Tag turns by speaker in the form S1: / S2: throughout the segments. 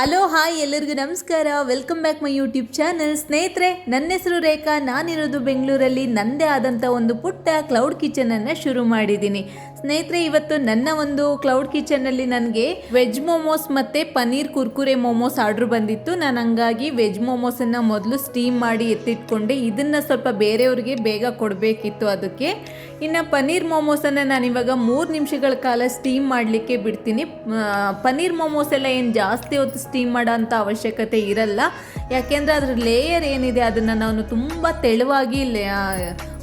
S1: Hello hi ಎಲ್ಲರಿಗೂ ನಮಸ್ಕಾರ. Welcome back my YouTube channel ಸ್ನೇಹಿತರೆ, ನನ್ನ ಹೆಸರು ರೇಖಾ. ನಾನಿರೋದು ಬೆಂಗಳೂರಲ್ಲಿ. ನನ್ನದೇ ಆದಂಥ ಒಂದು ಪುಟ್ಟ ಕ್ಲೌಡ್ ಕಿಚನನ್ನು ಶುರು ಮಾಡಿದ್ದೀನಿ. ಸ್ನೇಹಿತರೆ, ಇವತ್ತು ನನ್ನ ಒಂದು ಕ್ಲೌಡ್ ಕಿಚನಲ್ಲಿ ನನಗೆ ವೆಜ್ ಮೋಮೋಸ್ ಮತ್ತು ಪನ್ನೀರ್ ಕುರ್ಕುರೆ ಮೋಮೋಸ್ ಆರ್ಡ್ರ್ ಬಂದಿತ್ತು. ನಾನು ಹಂಗಾಗಿ ವೆಜ್ ಮೋಮೋಸನ್ನು ಮೊದಲು ಸ್ಟೀಮ್ ಮಾಡಿ ಎತ್ತಿಟ್ಕೊಂಡೆ. ಇದನ್ನು ಸ್ವಲ್ಪ ಬೇರೆಯವ್ರಿಗೆ ಬೇಗ ಕೊಡಬೇಕಿತ್ತು ಅದಕ್ಕೆ. ಇನ್ನು ಪನ್ನೀರ್ ಮೋಮೋಸನ್ನು ನಾನು ಇವಾಗ ಮೂರು ನಿಮಿಷಗಳ ಕಾಲ ಸ್ಟೀಮ್ ಮಾಡಲಿಕ್ಕೆ ಬಿಡ್ತೀನಿ. ಪನೀರ್ ಮೋಮೋಸ್ ಎಲ್ಲ ಏನು ಜಾಸ್ತಿ ಹೊತ್ತು ಸ್ಟೀಮ್ ಮಾಡೋ ಅಂಥ ಅವಶ್ಯಕತೆ ಇರಲ್ಲ. ಯಾಕೆಂದರೆ ಅದ್ರ ಲೇಯರ್ ಏನಿದೆ ಅದನ್ನು ನಾನು ತುಂಬ ತೆಳುವಾಗಿ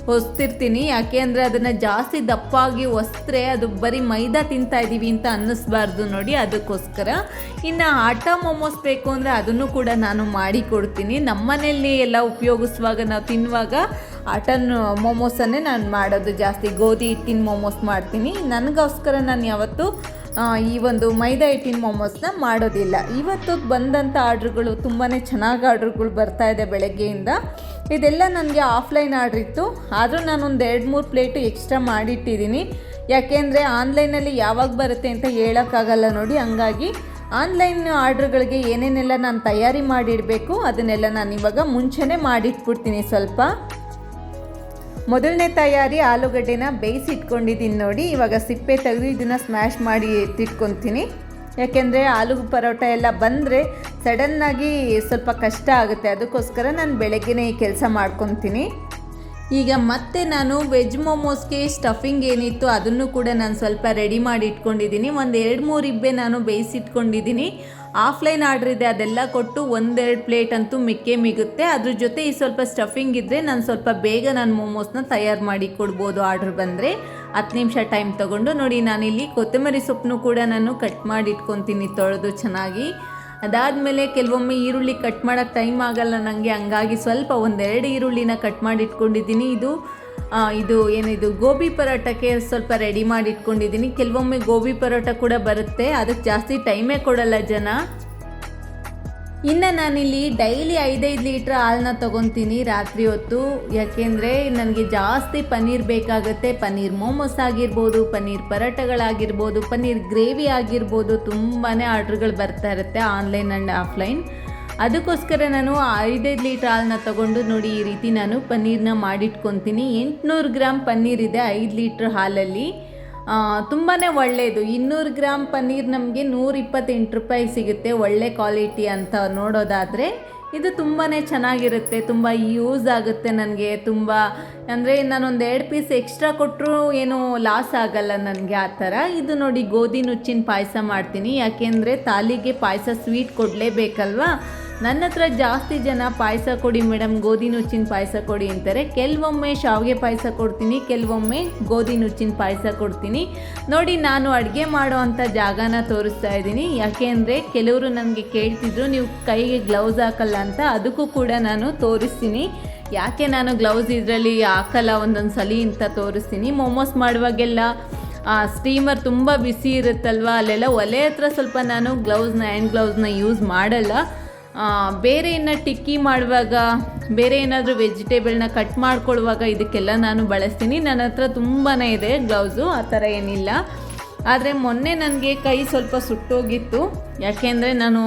S1: ಹೊಸ್ತಿರ್ತೀನಿ. ಯಾಕೆ ಅಂದರೆ ಅದನ್ನು ಜಾಸ್ತಿ ದಪ್ಪಾಗಿ ಹೊಸ್ತ್ರೆ ಅದು ಬರೀ ಮೈದಾ ತಿಂತಾ ಇದ್ದೀವಿ ಅಂತ ಅನ್ನಿಸ್ಬಾರ್ದು ನೋಡಿ ಅದಕ್ಕೋಸ್ಕರ. ಇನ್ನು ಆಟ ಮೋಮೋಸ್ ಬೇಕು ಅಂದರೆ ಅದನ್ನು ಕೂಡ ನಾನು ಮಾಡಿ ಕೊಡ್ತೀನಿ. ನಮ್ಮನೇಲಿ ಎಲ್ಲ ಉಪಯೋಗಿಸುವಾಗ ನಾವು ತಿನ್ನುವಾಗ ಆಟನ್ ಮೋಮೋಸನ್ನೇ ನಾನು ಮಾಡೋದು ಜಾಸ್ತಿ. ಗೋಧಿ ಹಿಟ್ಟಿನ ಮೋಮೋಸ್ ಮಾಡ್ತೀನಿ. ನನಗೋಸ್ಕರ ನಾನು ಯಾವತ್ತೂ ಈ ಒಂದು ಮೈದಾ ಹಿಟ್ಟಿನ ಮೊಮೋಸ್ನ ಮಾಡೋದಿಲ್ಲ. ಇವತ್ತು ಬಂದಂಥ ಆರ್ಡ್ರುಗಳು ತುಂಬಾ ಚೆನ್ನಾಗಿ ಆರ್ಡ್ರುಗಳು ಬರ್ತಾ ಇದೆ ಬೆಳಗ್ಗೆಯಿಂದ. ಇದೆಲ್ಲ ನನಗೆ ಆಫ್ಲೈನ್ ಆರ್ಡ್ರ್ ಇತ್ತು. ಆದರೂ ನಾನೊಂದು ಎರಡು, ಮೂರು ಪ್ಲೇಟು ಎಕ್ಸ್ಟ್ರಾ ಮಾಡಿಟ್ಟಿದ್ದೀನಿ. ಯಾಕೆಂದರೆ ಆನ್ಲೈನಲ್ಲಿ ಯಾವಾಗ ಬರುತ್ತೆ ಅಂತ ಹೇಳೋಕ್ಕಾಗಲ್ಲ ನೋಡಿ. ಹಂಗಾಗಿ ಆನ್ಲೈನ್ ಆರ್ಡ್ರ್ಗಳಿಗೆ ಏನೇನೆಲ್ಲ ನಾನು ತಯಾರಿ ಮಾಡಿಡಬೇಕು, ಅದನ್ನೆಲ್ಲ ನಾನು ಇವಾಗ ಮುಂಚೆನೇ ಮಾಡಿಟ್ಬಿಡ್ತೀನಿ ಸ್ವಲ್ಪ. ಮೊದಲನೇ ತಯಾರಿ ಆಲೂಗಡ್ಡೆನ ಬೇಯಿಸಿ ಇಟ್ಕೊಂಡಿದ್ದೀನಿ ನೋಡಿ. ಇವಾಗ ಸಿಪ್ಪೆ ತೆಗೆದು ಇದನ್ನು ಸ್ಮ್ಯಾಶ್ ಮಾಡಿ ಎತ್ತಿಟ್ಕೊತೀನಿ ಯಾಕೆಂದರೆ ಆಲೂ ಪರೋಟ ಎಲ್ಲ ಬಂದರೆ ಸಡನ್ನಾಗಿ ಸ್ವಲ್ಪ ಕಷ್ಟ ಆಗುತ್ತೆ. ಅದಕ್ಕೋಸ್ಕರ ನಾನು ಬೆಳಗ್ಗೆನೇ ಈ ಕೆಲಸ ಮಾಡ್ಕೊತೀನಿ. ಈಗ ಮತ್ತೆ ನಾನು ವೆಜ್ ಮೋಮೋಸ್ಗೆ ಸ್ಟಫಿಂಗ್ ಏನಿತ್ತು ಅದನ್ನು ಕೂಡ ನಾನು ಸ್ವಲ್ಪ ರೆಡಿ ಮಾಡಿ ಇಟ್ಕೊಂಡಿದ್ದೀನಿ. ಒಂದು ಎರಡು ಮೂರು ಇಬ್ಬೆ ನಾನು ಬೇಯಿಸಿಟ್ಕೊಂಡಿದ್ದೀನಿ. ಆಫ್ಲೈನ್ ಆರ್ಡ್ರ್ ಇದೆ, ಅದೆಲ್ಲ ಕೊಟ್ಟು ಒಂದೆರಡು ಪ್ಲೇಟ್ ಅಂತೂ ಮಿಕ್ಕೇ ಮಿಗುತ್ತೆ. ಅದ್ರ ಜೊತೆ ಈ ಸ್ವಲ್ಪ ಸ್ಟಫಿಂಗ್ ಇದ್ದರೆ ನಾನು ಸ್ವಲ್ಪ ಬೇಗ ನಾನು ಮೋಮೋಸ್ನ ತಯಾರು ಮಾಡಿ ಕೊಡ್ಬೋದು ಆರ್ಡ್ರ್ ಬಂದರೆ. ಹತ್ತು ನಿಮಿಷ ಟೈಮ್ ತೊಗೊಂಡು ನೋಡಿ ನಾನಿಲ್ಲಿ ಕೊತ್ತಂಬರಿ ಸೊಪ್ಪನ್ನು ಕೂಡ ನಾನು ಕಟ್ ಮಾಡಿ ಇಟ್ಕೊತೀನಿ ತೊಳೆದು ಚೆನ್ನಾಗಿ. ಅದಾದಮೇಲೆ ಕೆಲವೊಮ್ಮೆ ಈರುಳ್ಳಿ ಕಟ್ ಮಾಡೋಕ್ಕೆ ಟೈಮ್ ಆಗಲ್ಲ ನನಗೆ ಹಂಗಾಗಿ ಸ್ವಲ್ಪ ಒಂದೆರಡು ಈರುಳ್ಳಿನ ಕಟ್ ಮಾಡಿ ಇಟ್ಕೊಂಡಿದ್ದೀನಿ ಇದು ಇದು ಏನಿದು ಗೋಬಿ ಪರೋಟಕ್ಕೆ ಸ್ವಲ್ಪ ರೆಡಿ ಮಾಡಿ ಇಟ್ಕೊಂಡಿದ್ದೀನಿ. ಕೆಲವೊಮ್ಮೆ ಗೋಬಿ ಪರೋಟ ಕೂಡ ಬರುತ್ತೆ. ಅದಕ್ಕೆ ಜಾಸ್ತಿ ಟೈಮೇ ಕೊಡಲ್ಲ ಜನ. ಇನ್ನು ನಾನಿಲ್ಲಿ ಡೈಲಿ ಐದೈದು ಲೀಟ್ರ್ ಹಾಲನ್ನ ತೊಗೊತೀನಿ ರಾತ್ರಿ ಹೊತ್ತು. ಯಾಕೆಂದರೆ ನನಗೆ ಜಾಸ್ತಿ ಪನ್ನೀರ್ ಬೇಕಾಗುತ್ತೆ. ಪನ್ನೀರ್ ಮೋಮೋಸ್ ಆಗಿರ್ಬೋದು, ಪನ್ನೀರ್ ಪರೋಟಗಳಾಗಿರ್ಬೋದು, ಪನ್ನೀರ್ ಗ್ರೇವಿ ಆಗಿರ್ಬೋದು ತುಂಬಾ ಆರ್ಡ್ರ್ಗಳು ಬರ್ತಾ ಇರುತ್ತೆ ಆನ್ಲೈನ್ ಆ್ಯಂಡ್ ಆಫ್ಲೈನ್ ಅದಕ್ಕೋಸ್ಕರ ನಾನು ಐದೈದು ಲೀಟ್ರ್ ಹಾಲನ್ನ ತಗೊಂಡು ನೋಡಿ ಈ ರೀತಿ ನಾನು ಪನ್ನೀರ್ನ ಮಾಡಿಟ್ಕೊತೀನಿ. ಎಂಟುನೂರು ಗ್ರಾಮ್ ಪನ್ನೀರ್ ಇದೆ ಐದು ಲೀಟ್ರ್ ಹಾಲಲ್ಲಿ. ತುಂಬಾ ಒಳ್ಳೆಯದು ಇನ್ನೂರು ಗ್ರಾಮ್ ಪನ್ನೀರ್ ನಮಗೆ ನೂರ ಇಪ್ಪತ್ತೆಂಟು ರೂಪಾಯಿ ಸಿಗುತ್ತೆ ಒಳ್ಳೆ ಕ್ವಾಲಿಟಿ ಅಂತ ನೋಡೋದಾದರೆ. ಇದು ತುಂಬಾ ಚೆನ್ನಾಗಿರುತ್ತೆ, ತುಂಬ ಯೂಸ್ ಆಗುತ್ತೆ ನನಗೆ, ತುಂಬ ಅಂದರೆ ನಾನೊಂದು ಎರಡು ಪೀಸ್ ಎಕ್ಸ್ಟ್ರಾ ಕೊಟ್ಟರು ಏನು ಲಾಸ್ ಆಗಲ್ಲ ನನಗೆ ಆ ಥರ. ಇದು ನೋಡಿ ಗೋಧಿ ನುಚ್ಚಿನ ಪಾಯಸ ಮಾಡ್ತೀನಿ. ಯಾಕೆಂದರೆ ತಾಲಿಗೆ ಪಾಯಸ ಸ್ವೀಟ್ ಕೊಡಲೇಬೇಕಲ್ವಾ? ನನ್ನ ಹತ್ರ ಜಾಸ್ತಿ ಜನ ಪಾಯಸ ಕೊಡಿ ಮೇಡಮ್, ಗೋಧಿ ನುಚ್ಚಿನ ಪಾಯಸ ಕೊಡಿ ಅಂತಾರೆ. ಕೆಲವೊಮ್ಮೆ ಶಾವಿಗೆ ಪಾಯಸ ಕೊಡ್ತೀನಿ, ಕೆಲವೊಮ್ಮೆ ಗೋಧಿ ನುಚ್ಚಿನ ಪಾಯಸ ಕೊಡ್ತೀನಿ. ನೋಡಿ, ನಾನು ಅಡುಗೆ ಮಾಡೋ ಅಂಥ ಜಾಗನ ತೋರಿಸ್ತಾ ಇದ್ದೀನಿ. ಯಾಕೆ ಅಂದರೆ ಕೆಲವರು ನನಗೆ ಕೇಳ್ತಿದ್ರು, ನೀವು ಕೈಗೆ ಗ್ಲೌಸ್ ಹಾಕಲ್ಲ ಅಂತ. ಅದಕ್ಕೂ ಕೂಡ ನಾನು ತೋರಿಸ್ತೀನಿ. ಯಾಕೆ ನಾನು ಗ್ಲೌಸ್ ಇದರಲ್ಲಿ ಹಾಕಲ್ಲ ಒಂದೊಂದು ಸಲಿ ಅಂತ ತೋರಿಸ್ತೀನಿ. ಮೋಮೋಸ್ ಮಾಡುವಾಗೆಲ್ಲ, ಆ ಸ್ಟೀಮರ್ ತುಂಬ ಬಿಸಿ ಇರುತ್ತಲ್ವ? ಅಲ್ಲೆಲ್ಲ ಒಲೆ ಹತ್ರ ಸ್ವಲ್ಪ ನಾನು ಗ್ಲೌಸ್ನ ಹ್ಯಾಂಡ್ ಗ್ಲೌಸ್ನ ಯೂಸ್ ಮಾಡಲ್ಲ. ಬೇರೆ ಇನ್ನು ಟಿಕ್ಕಿ ಮಾಡುವಾಗ, ಬೇರೆ ಏನಾದರೂ ವೆಜಿಟೇಬಲ್ನ ಕಟ್ ಮಾಡ್ಕೊಳ್ಳುವಾಗ ಇದಕ್ಕೆಲ್ಲ ನಾನು ಬಳಸ್ತೀನಿ. ನನ್ನ ಹತ್ರ ತುಂಬಾ ಇದೆ ಗ್ಲೌಸು ಆ ಥರ ಏನಿಲ್ಲ. ಆದರೆ ಮೊನ್ನೆ ನನಗೆ ಕೈ ಸ್ವಲ್ಪ ಸುಟ್ಟೋಗಿತ್ತು. ಯಾಕೆಂದರೆ ನಾನು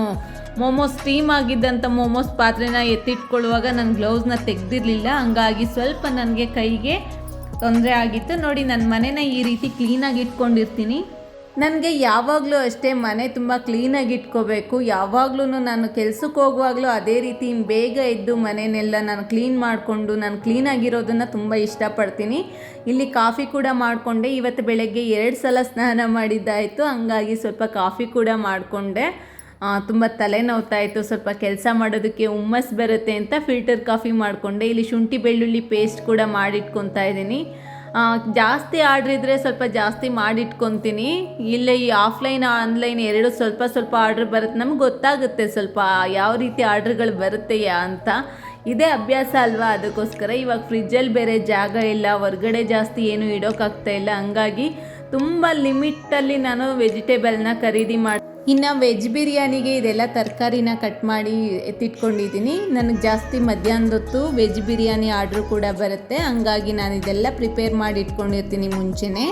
S1: ಮೋಮೋಸ್ ಸ್ಟೀಮ್ ಆಗಿದ್ದಂಥ ಮೋಮೋಸ್ ಪಾತ್ರೆನ ಎತ್ತಿಟ್ಕೊಳ್ಳುವಾಗ ನಾನು ಗ್ಲೌಸ್ನ ತೆಗೆದಿರಲಿಲ್ಲ. ಹಂಗಾಗಿ ಸ್ವಲ್ಪ ನನಗೆ ಕೈಗೆ ತೊಂದರೆ ಆಗಿತ್ತು. ನೋಡಿ ನನ್ನ ಮನೆನ ಈ ರೀತಿ ಕ್ಲೀನಾಗಿ ಇಟ್ಕೊಂಡಿರ್ತೀನಿ. ನನಗೆ ಯಾವಾಗಲೂ ಅಷ್ಟೇ ಮನೆ ತುಂಬ ಕ್ಲೀನಾಗಿ ಇಟ್ಕೋಬೇಕು. ಯಾವಾಗಲೂ ನಾನು ಕೆಲ್ಸಕ್ಕೆ ಹೋಗುವಾಗಲೂ ಅದೇ ರೀತಿ ಬೇಗ ಎದ್ದು ಮನೆಯನ್ನೆಲ್ಲ ನಾನು ಕ್ಲೀನ್ ಮಾಡಿಕೊಂಡು, ನಾನು ಕ್ಲೀನಾಗಿರೋದನ್ನು ತುಂಬ ಇಷ್ಟಪಡ್ತೀನಿ. ಇಲ್ಲಿ ಕಾಫಿ ಕೂಡ ಮಾಡಿಕೊಂಡೆ. ಇವತ್ತು ಬೆಳಗ್ಗೆ ಎರಡು ಸಲ ಸ್ನಾನ ಮಾಡಿದ್ದಾಯಿತು. ಹಂಗಾಗಿ ಸ್ವಲ್ಪ ಕಾಫಿ ಕೂಡ ಮಾಡಿಕೊಂಡೆ. ತುಂಬ ತಲೆನೋವ್ತಾ ಇತ್ತು ಸ್ವಲ್ಪ ಕೆಲಸ ಮಾಡೋದಕ್ಕೆ ಹುಮ್ಮಸ್ ಬರುತ್ತೆ ಅಂತ ಫಿಲ್ಟರ್ ಕಾಫಿ ಮಾಡಿಕೊಂಡೆ. ಇಲ್ಲಿ ಶುಂಠಿ ಬೆಳ್ಳುಳ್ಳಿ ಪೇಸ್ಟ್ ಕೂಡ ಮಾಡಿಟ್ಕೊತಾ ಇದ್ದೀನಿ. ಜಾಸ್ತಿ ಆರ್ಡ್ರ್ ಇದ್ದರೆ ಸ್ವಲ್ಪ ಜಾಸ್ತಿ ಮಾಡಿಟ್ಕೊತೀನಿ. ಇಲ್ಲೇ ಈ ಆಫ್ಲೈನ್, ಆನ್ಲೈನ್ ಎರಡು ಸ್ವಲ್ಪ ಸ್ವಲ್ಪ ಆರ್ಡ್ರ್ ಬರುತ್ತೆ. ನಮ್ಗೆ ಗೊತ್ತಾಗುತ್ತೆ ಸ್ವಲ್ಪ ಯಾವ ರೀತಿ ಆರ್ಡ್ರ್ಗಳು ಬರುತ್ತೆಯಾ ಅಂತ. ಇದೇ ಅಭ್ಯಾಸ ಅಲ್ವಾ ಅದಕ್ಕೋಸ್ಕರ? ಇವಾಗ ಫ್ರಿಜ್ಜಲ್ಲಿ ಬೇರೆ ಜಾಗ ಇಲ್ಲ, ಹೊರ್ಗಡೆ ಜಾಸ್ತಿ ಏನು ಇಡೋಕ್ಕಾಗ್ತಾ ಇಲ್ಲ. ಹಂಗಾಗಿ ತುಂಬ ಲಿಮಿಟಲ್ಲಿ ನಾನು ವೆಜಿಟೇಬಲ್ನ ಖರೀದಿ ಮಾಡಿ ಇನ್ನು ವೆಜ್ ಬಿರಿಯಾನಿಗೆ ಇದೆಲ್ಲ ತರಕಾರಿನ ಕಟ್ ಮಾಡಿ ಎತ್ತಿಟ್ಕೊಂಡಿದ್ದೀನಿ. ನನಗೆ ಜಾಸ್ತಿ ಮಧ್ಯಾಹ್ನದೊತ್ತು ವೆಜ್ ಬಿರಿಯಾನಿ ಆರ್ಡ್ರು ಕೂಡ ಬರುತ್ತೆ. ಹಂಗಾಗಿ ನಾನು ಇದೆಲ್ಲ ಪ್ರಿಪೇರ್ ಮಾಡಿ ಇಟ್ಕೊಂಡಿರ್ತೀನಿ ಮುಂಚೆನೆ.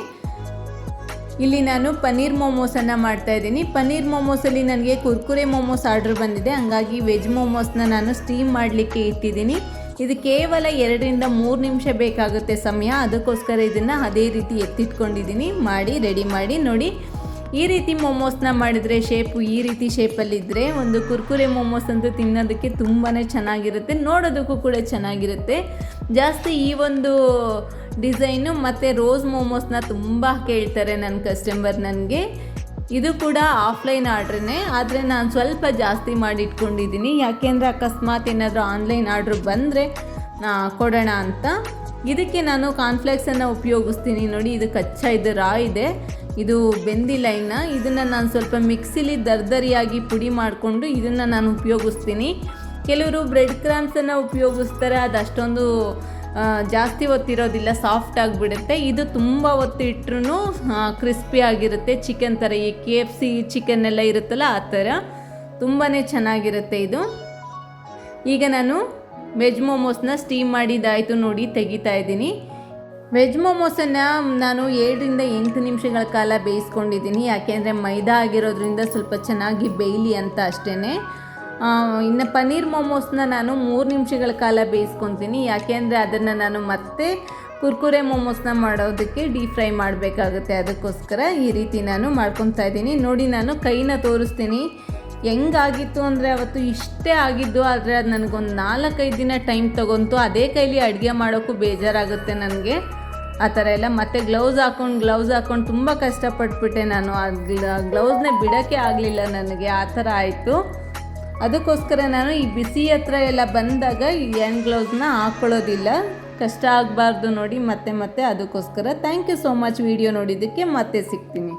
S1: ಇಲ್ಲಿ ನಾನು ಪನ್ನೀರ್ ಮೋಮೋಸನ್ನು ಮಾಡ್ತಾ ಇದ್ದೀನಿ. ಪನ್ನೀರ್ ಮೋಮೋಸಲ್ಲಿ ನನಗೆ ಕುರ್ಕುರೆ ಮೋಮೋಸ್ ಆರ್ಡ್ರ್ ಬಂದಿದೆ. ಹಂಗಾಗಿ ವೆಜ್ ಮೋಮೋಸ್ನ ನಾನು ಸ್ಟೀಮ್ ಮಾಡಲಿಕ್ಕೆ ಇಟ್ಟಿದ್ದೀನಿ. ಇದು ಕೇವಲ ಎರಡರಿಂದ ಮೂರು ನಿಮಿಷ ಬೇಕಾಗುತ್ತೆ ಸಮಯ. ಅದಕ್ಕೋಸ್ಕರ ಇದನ್ನು ಅದೇ ರೀತಿ ಎತ್ತಿಟ್ಕೊಂಡಿದ್ದೀನಿ. ಮಾಡಿ ರೆಡಿ ಮಾಡಿ, ನೋಡಿ. ಈ ರೀತಿ ಮೋಮೋಸ್ನ ಮಾಡಿದರೆ ಶೇಪು ಈ ರೀತಿ ಶೇಪಲ್ಲಿದ್ದರೆ ಒಂದು ಕುರ್ಕುರೆ ಮೋಮೋಸ್ ಅಂತೂ ತಿನ್ನೋದಕ್ಕೆ ತುಂಬಾ ಚೆನ್ನಾಗಿರುತ್ತೆ, ನೋಡೋದಕ್ಕೂ ಕೂಡ ಚೆನ್ನಾಗಿರುತ್ತೆ. ಜಾಸ್ತಿ ಈ ಒಂದು ಡಿಸೈನು ಮತ್ತು ರೋಸ್ ಮೋಮೋಸ್ನ ತುಂಬ ಕೇಳ್ತಾರೆ ನನ್ನ ಕಸ್ಟಮರ್ ನನಗೆ. ಇದು ಕೂಡ ಆಫ್ಲೈನ್ ಆರ್ಡ್ರೇ ಆದರೆ ನಾನು ಸ್ವಲ್ಪ ಜಾಸ್ತಿ ಮಾಡಿ ಇಟ್ಕೊಂಡಿದ್ದೀನಿ ಯಾಕೆಂದರೆ ಅಕಸ್ಮಾತ್ ಏನಾದರೂ ಆನ್ಲೈನ್ ಆರ್ಡ್ರ್ ಬಂದರೆ ಕೊಡೋಣ ಅಂತ. ಇದಕ್ಕೆ ನಾನು ಕಾನ್ಫ್ಲೆಕ್ಸನ್ನು ಉಪಯೋಗಿಸ್ತೀನಿ ನೋಡಿ, ಇದು ಕಚ್ಚಾ, ಇದು ರಾ ಇದೆ. ಇದು ಬೆಂದಿಲ್ಲ ಇನ್ನು ಇದನ್ನು ನಾನು ಸ್ವಲ್ಪ ಮಿಕ್ಸಿಲಿ ದರ್ದರಿಯಾಗಿ ಪುಡಿ ಮಾಡಿಕೊಂಡು ಇದನ್ನು ನಾನು ಉಪಯೋಗಿಸ್ತೀನಿ. ಕೆಲವರು ಬ್ರೆಡ್ ಕ್ರಾಮ್ಸನ್ನು ಉಪಯೋಗಿಸ್ತಾರೆ. ಅದು ಅಷ್ಟೊಂದು ಜಾಸ್ತಿ ಹೊತ್ತಿರೋದಿಲ್ಲ, ಸಾಫ್ಟ್ ಆಗಿಬಿಡುತ್ತೆ. ಇದು ತುಂಬ ಹೊತ್ತು ಇಟ್ರೂ ಕ್ರಿಸ್ಪಿ ಆಗಿರುತ್ತೆ. ಚಿಕನ್ ಥರ ಈ ಕೆ ಎಫ್ ಸಿ ಚಿಕನ್ ಎಲ್ಲ ಇರುತ್ತಲ್ಲ, ಆ ಥರ ತುಂಬಾ ಚೆನ್ನಾಗಿರುತ್ತೆ ಇದು. ಈಗ ನಾನು ವೆಜ್ ಮೋಮೋಸ್ನ ಸ್ಟೀಮ್ ಮಾಡಿದ್ದಾಯಿತು ನೋಡಿ, ತೆಗಿತಾ ಇದ್ದೀನಿ. ವೆಜ್ ಮೋಮೋಸನ್ನು ನಾನು ಏಳರಿಂದ ಎಂಟು ನಿಮಿಷಗಳ ಕಾಲ ಬೇಯಿಸ್ಕೊಂಡಿದ್ದೀನಿ. ಯಾಕೆಂದರೆ ಮೈದಾ ಆಗಿರೋದ್ರಿಂದ ಸ್ವಲ್ಪ ಚೆನ್ನಾಗಿ ಬೇಯಲಿ ಅಂತ ಅಷ್ಟೇ ಇನ್ನು ಪನ್ನೀರ್ ಮೊಮೋಸ್ನ ನಾನು ಮೂರು ನಿಮಿಷಗಳ ಕಾಲ ಬೇಯಿಸ್ಕೊತೀನಿ. ಯಾಕೆಂದರೆ ಅದನ್ನು ನಾನು ಮತ್ತೆ ಕುರ್ಕುರೆ ಮೊಮೋಸ್ನ ಮಾಡೋದಕ್ಕೆ ಡೀಪ್ ಫ್ರೈ ಮಾಡಬೇಕಾಗುತ್ತೆ. ಅದಕ್ಕೋಸ್ಕರ ಈ ರೀತಿ ನಾನು ಮಾಡ್ಕೊತಾ ಇದ್ದೀನಿ. ನೋಡಿ, ನಾನು ಕೈನ ತೋರಿಸ್ತೀನಿ. ಹೆಂಗಾಗಿತ್ತು ಅಂದರೆ ಅವತ್ತು ಇಷ್ಟೇ ಆಗಿದ್ದು, ಆದರೆ ಅದು ನನಗೊಂದು ನಾಲ್ಕೈದು ದಿನ ಟೈಮ್ ತೊಗೊಂತು ಅದೇ ಕೈಲಿ ಅಡುಗೆ ಮಾಡೋಕ್ಕೂ ಬೇಜಾರಾಗುತ್ತೆ ನನಗೆ. ಆ ಥರ ಎಲ್ಲ ಮತ್ತೆ ಗ್ಲೌಸ್ ಹಾಕೊಂಡು ಗ್ಲೌಸ್ ಹಾಕೊಂಡು ತುಂಬ ಕಷ್ಟಪಟ್ಬಿಟ್ಟೆ ನಾನು. ಆ ಗ್ಲೌಸ್ನೇ ಬಿಡೋಕ್ಕೆ ಆಗಲಿಲ್ಲ ನನಗೆ, ಆ ಥರ ಆಯಿತು. ಅದಕ್ಕೋಸ್ಕರ ನಾನು ಈ ಬಿಸಿ ಹತ್ರ ಎಲ್ಲ ಬಂದಾಗ ಈ ಹ್ಯಾಂಡ್ ಗ್ಲೌಸ್ನ ಹಾಕ್ಕೊಳ್ಳೋದಿಲ್ಲ ಕಷ್ಟ ಆಗಬಾರ್ದು ನೋಡಿ ಮತ್ತೆ ಮತ್ತೆ ಅದಕ್ಕೋಸ್ಕರ thank you so much video ನೋಡಿದ್ದಕ್ಕೆ ಮತ್ತೆ ಸಿಗ್ತೀನಿ.